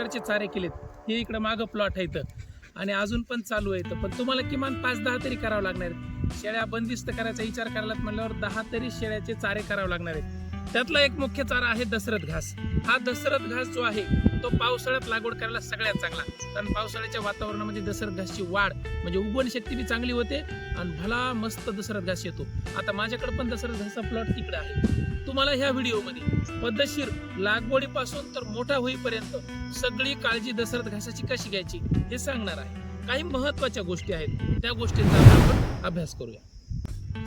प्रकारचे चारे केलेत. हे इकडं मागं प्लॉट आहे इथं. आणि अजून पण चालू आहे पण तुम्हाला किमान पाच दहा तरी करावं लागणार आहेत. शेळ्या बंदिस्त करायचा विचार करायला म्हणल्यावर दहा तरी शेळ्याचे चारे करावे लागणार आहेत. त्यातला एक मुख्य चारा आहे दशरथ घास. हा दशरथ घास जो आहे तो पावसाळ्यात लागवड करायला सगळ्यात चांगला. कारण पावसाळ्याच्या वातावरणामध्ये दशरथ घासची वाढ म्हणजे उगवण शक्ती बी चांगली होते आणि भला मस्त दशरथ घास येतो. आता माझ्याकडे पण दशरथ घासचा प्लॉट तिकडे आहे. तुम्हाला ह्या व्हिडिओमध्ये पद्धतशीर लागवडीपासून तर मोठा होईपर्यंत सगळी काळजी दशरथ घासाची कशी घ्यायची हे सांगणार आहे. काही महत्त्वाच्या गोष्टी आहेत. त्या गोष्टींचा आपण अभ्यास करूया.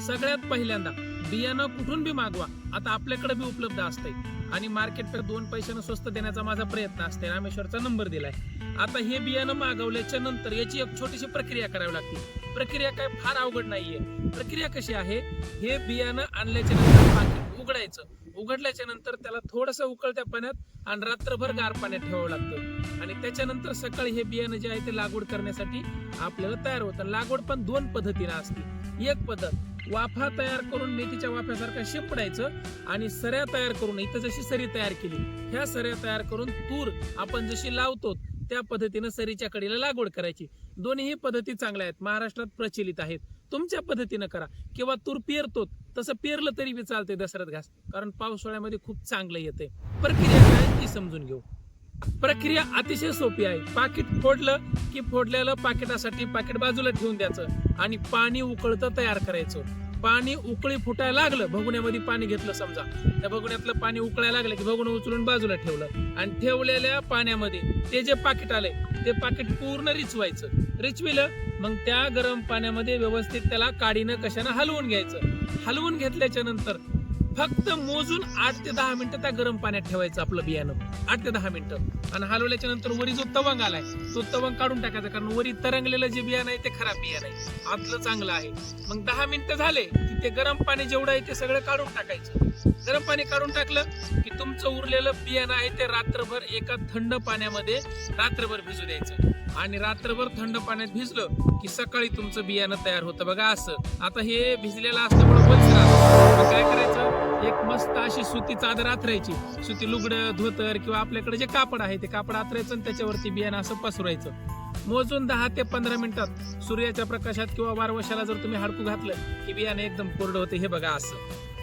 सगळ्यात पहिल्यांदा बियाणं कुठून बी मागवा. आता आपल्याकडे बी उपलब्ध असते आणि मार्केट तर दोन पैशानं स्वस्त देण्याचा माझा प्रयत्न असते रामेश्वरचा नंबर दिलाय. आता हे बियाणं मागवल्याच्या नंतर याची एक छोटीशी प्रक्रिया करावी लागते. प्रक्रिया काय फार अवघड नाहीये. प्रक्रिया कशी आहे? हे बियाणं आणल्याच्या नंतर पाकिट उघडायचं. उघडल्याच्या नंतर त्याला थोडस उकळत्या पाण्यात आणि रात्रभर गार पाण्यात ठेवावं लागतं. आणि त्याच्यानंतर सकाळी हे बियाणं जे आहे ते लागवड करण्यासाठी आपल्याला तयार होतं. लागवड पण दोन पद्धतीने असते. एक पद्धत वाफा तयार करून मेथीच्या वाफ्यासारखं शिंपडायचं आणि सऱ्या तयार करून इथं जशी सरी तयार केली ह्या सऱ्या तयार करून तूर आपण जशी लावतो त्या पद्धतीनं सरीच्या कडीला लागवड करायची. दोन्हीही पद्धती चांगल्या आहेत महाराष्ट्रात प्रचलित आहेत. तुमच्या पद्धतीनं करा. किंवा तूर पेरतो तसं पेरलं तरी बी चालते दसऱ्यात घास कारण पावसाळ्यामध्ये खूप चांगलं येते प्रक्रिया काय ती समजून घेऊ. प्रक्रिया अतिशय सोपी आहे. पाकिट फोडलं की फोडलेलं पाकिटासाठी पाकिट बाजूला ठेवून द्यायचं आणि पाणी उकळतं तयार करायचं. पाणी उकळी फुटायला लागलं भगुण्यामध्ये पाणी घेतलं समजा. त्या भगुण्यातलं पाणी उकळायला लागलं की भगुण उचलून बाजूला ठेवलं. आणि ठेवलेल्या पाण्यामध्ये ते जे पाकिट आलंय ते पाकिट पूर्ण रिचवायचं. रिचविलं मग त्या गरम पाण्यामध्ये व्यवस्थित त्याला काडीनं कशानं हलवून घ्यायचं. हलवून घेतल्याच्या नंतर फक्त मोजून आठ ते दहा मिनिटं त्या गरम पाण्यात ठेवायचं आपलं बियाणं. आठ ते दहा मिनिटं. आणि हलवल्याच्या नंतर वरी जो तवंग आलाय तो तवंग काढून टाकायचा. कारण वरी तरंगलेलं जे बियाणं आहे ते खराब बियाणं आहे. आतलं चांगलं आहे. मग दहा मिनिटं झाले की ते गरम पाणी जेवढं आहे ते सगळं काढून टाकायचं. गरम पाणी काढून टाकलं की तुमचं उरलेलं बियाणं आहे ते रात्रभर एका थंड पाण्यामध्ये रात्रभर भिजू द्यायचं. आणि रात्रभर थंड पाण्यात भिजलं की सकाळी तुमचं बियाणं तयार होतं. बघा असं. आता हे भिजलेलं असल्यामुळे वल्स काय करायचं? एक मस्त अशी सुती चादर आथरायची. सुती लुगडं धोतर किंवा आपल्याकडे जे कापड आहे ते कापड आथरायचं आणि त्याच्यावरती बियाणं असं पसरायचं मोजून दहा ते पंधरा मिनिटात सूर्याच्या प्रकाशात किंवा वारवशाला जर तुम्ही हाडकू घातलं की बियाणं एकदम कोरडं होते हे बघा असं.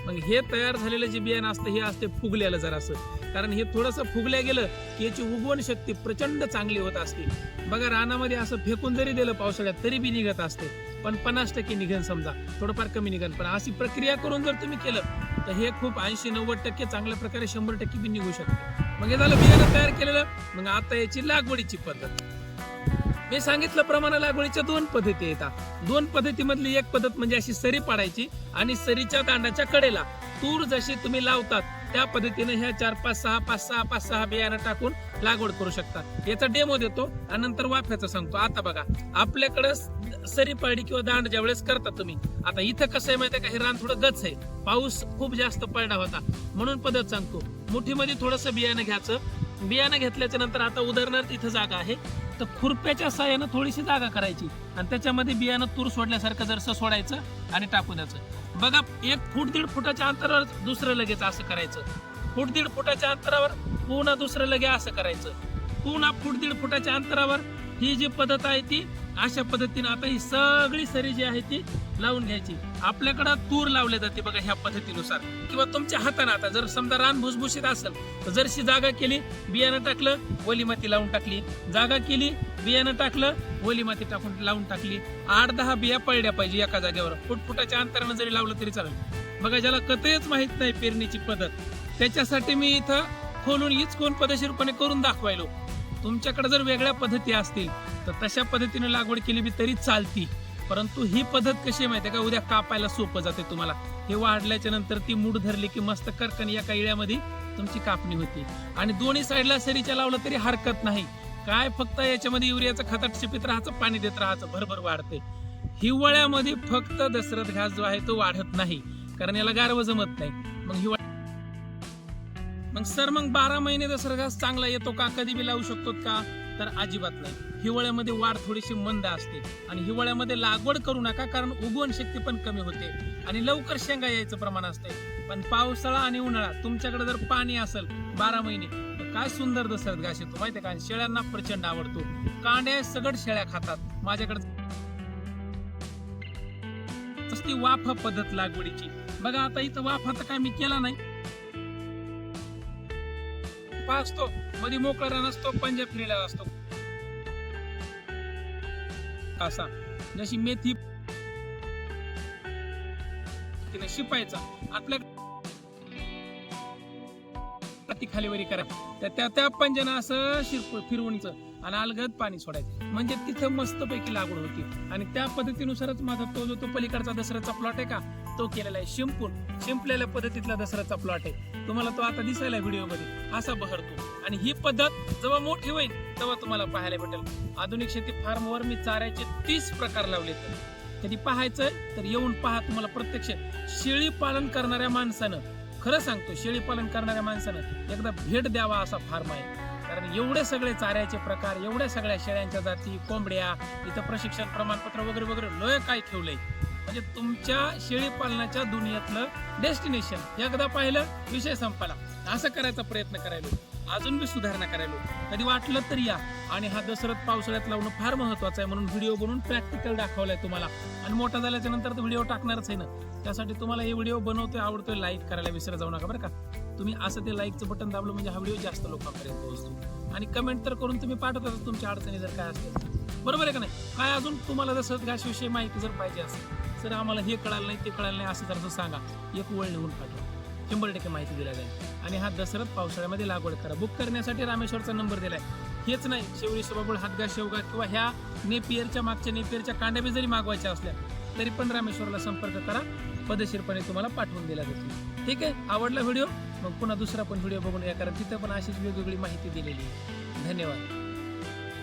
मग हे तयार झालेलं जे बियाणं असतं हे असते फुगलेलं जरासं. कारण हे थोडंसं फुगल्या गेलं की याची उगवण शक्ती प्रचंड चांगली होत असते. बघा रानामध्ये असं फेकून जरी दिलं पावसाळ्यात तरी बी निघत असते. पण पन्नास टक्के निघन समजा. थोडंफार कमी निघन. पण अशी प्रक्रिया करून जर तुम्ही केलं तर हे खूप ऐंशी नव्वद टक्के चांगल्या प्रकारे शंभर टक्के बी निघू शकते. मग हे झालं बियाणं तयार केलेलं. मग आता याची लागवडीची पद्धत. मी सांगितलं प्रमाणे लागवडीच्या दोन पद्धती येतात दोन पद्धतीमधली एक पद्धत म्हणजे अशी सरी पाडायची आणि सरीच्या दांडाच्या कडेला तूर जशी तुम्ही लावतात त्या पद्धतीने ह्या चार पाच सहा पाच सहा पाच सहा बियाणं टाकून लागवड करू शकता. याचा डेमो देतो आणि नंतर वाफ्याचा सांगतो. आता बघा आपल्याकडे सरी पाडी किंवा दांड ज्या वेळेस करता तुम्ही आता इथं कसं आहे माहितीये का? हे रान थोडं गच आहे. पाऊस खूप जास्त पडला होता. म्हणून पद्धत सांगतो. मुठीमध्ये थोडस बियाणं घ्यायचं. बियाणं घेतल्याच्या नंतर आता उदाहरणार्थ इथं जागा आहे. तर खुरप्याच्या साह्यानं थोडीशी जागा करायची. आणि त्याच्यामध्ये बियाणं तूर सोडल्यासारखं जरसं सोडायचं आणि टाकून द्यायचं. बघा एक फूट दीड फुटाच्या अंतरावर दुसरं लगेच असं करायचं. फूट दीड फुटाच्या अंतरावर पुन्हा दुसरं लगे असं करायचं. पुन्हा फूट दीड फुटाच्या अंतरावर ही जी पद्धत आहे ती अशा पद्धतीने आता ही सगळी सरी जी आहे ती लावून घ्यायची. आपल्याकडं तूर लावले जाते बघा ह्या पद्धतीनुसार. किंवा तुमच्या हाताने आता जर समजा रान भुसभुशीत असेल तर जरशी जागा केली बियाणं टाकलं ओली माती लावून टाकली. जागा केली बियाणं टाकलं ओली माती टाकून लावून टाकली. आठ दहा बिया पडल्या पाहिजे एका जागेवर. फुटफुटाच्या अंतरानं जरी लावलं तरी चालेल. बघा ज्याला कथेच माहीत नाही पेरणीची पद्धत त्याच्यासाठी मी इथं खोलून हीच कोण पद्धतशीरपणे करून दाखवायलो. तुमच्याकडे जर वेगळ्या पद्धती असतील तर तशा पद्धतीने लागवड केली बी तरी चालती. परंतु ही पद्धत कशी माहिती आहे का? उद्या कापायला सोपं जाते तुम्हाला. हे वाढल्याच्या नंतर ती मूड धरली की मस्त करकन एका इळ्यामध्ये तुमची कापणी होती. आणि दोन्ही साईडला सरीच्या लावलं तरी हरकत नाही. काय फक्त याच्यामध्ये युरियाचं खतात शिपित राहायचं पाणी देत राहायचं भरभर वाढते. हिवाळ्यामध्ये फक्त दसरत घास जो आहे तो वाढत नाही. कारण याला गारव जमत नाही. मग हिवाळ्या मग सर मग बारा महिने दसरा घास चांगला येतो का? कधी बी लावू शकतो का? तर अजिबात नाही. हिवाळ्यामध्ये वाढ थोडीशी मंद असते आणि हिवाळ्यामध्ये लागवड करू नका कारण उगवण शक्ती पण कमी होते आणि लवकर शेंगा यायचं प्रमाण असते. पण पावसाळा आणि उन्हाळा तुमच्याकडे जर पाणी असेल बारा महिने काय सुंदर दसरत घास येतो माहिती का? शेळ्यांना प्रचंड आवडतो. कांड्या सगळ शेळ्या खातात. माझ्याकडे ती वाफा पद्धत लागवडीची. बघा आता इथं वाफा तर काय मी केला नाही. पाचतो मध्ये मोकळा रान असतो पंजाब फिरलेला असतो. असा. जशी मेथी तिने शिपायचा. आपल्या खालीवरी करा. त्या त्या त्या पंजना असं शिरप फिरवणीचं आणि अलगद पाणी सोडायचं. म्हणजे तिथं मस्तपैकी लागवड होती. आणि त्या पद्धतीनुसारच माझा तो जो तो पलीकडचा दसऱ्याचा प्लॉट आहे का तो केलेला आहे शिंपून. शिंपलेल्या पद्धतीतला दसऱ्याचा प्लॉट आहे. तुम्हाला तो आता दिसायला व्हिडिओमध्ये असा बहरतो. आणि ही पद्धत जेव्हा मोठी होईल तेव्हा तुम्हाला पाहायला भेटेल. आधुनिक शेती फार्मवर मी चाऱ्याचे तीस प्रकार लावले कधी पाहायचं तर येऊन पहा तुम्हाला प्रत्यक्ष शेळी पालन करणाऱ्या माणसानं. खरं सांगतो शेळी पालन करणाऱ्या माणसानं एकदा भेट द्यावा असा फार्म आहे. कारण एवढे सगळे चाऱ्याचे प्रकार एवढ्या सगळ्या शेळ्यांच्या जाती कोंबड्या इथं प्रशिक्षण प्रमाणपत्र वगैरे वगैरे लय काय ठेवलंय. म्हणजे तुमच्या शेळी पालनाच्या दुनियातलं डेस्टिनेशन. एकदा पाहिलं विषय संपला. असं करायचा प्रयत्न करायलो. अजून बी सुधारणा करायलो. कधी वाटलं तर या. आणि हा दसरथ पावसाळ्यात लावणं फार महत्वाचं आहे म्हणून व्हिडिओ बनवून प्रॅक्टिकल दाखवलाय तुम्हाला. आणि मोठा झाल्याच्यानंतर तर व्हिडिओ टाकणारच आहे ना. त्यासाठी तुम्हाला हे व्हिडिओ बनवतोय आवडतोय लाईक करायला विसर जाऊ नका बरं का. तुम्ही असं ते लाईकचं बटन दाबलं म्हणजे हा व्हिडिओ जास्त लोकांपर्यंत पोहोचतो. आणि कमेंट तर करून तुम्ही पाठवता तुमच्या अडचणी जर काय असतील. बरोबर आहे का नाही? काय अजून तुम्हाला जसं घासविषयी माहिती जर पाहिजे असेल तर आम्हाला हे कळालं नाही ते कळालं नाही असं जर सांगा. एक वळ निघून पाठवा. शंभर टक्के माहिती दिल्या जाईल. आणि हा दसरथ पावसाळ्यामध्ये लागवड करा. बुक करण्यासाठी रामेश्वरचा नंबर दिलाय. हेच नाही शेवळी सोबाबळ हातगास शेवगा किंवा ह्या नेपियरच्या मागच्या नेपियरच्या कांड्याबी जरी मागवायच्या असल्या तरी पण रामेश्वरला संपर्क करा. पदशीरपणे तुम्हाला पाठवून दिला जातील ठीक आहे? आवडला व्हिडिओ? मग पुन्हा दुसरा पण व्हिडिओ बघून या कारण तिथं पण अशीच वेगवेगळी माहिती दिलेली आहे. धन्यवाद.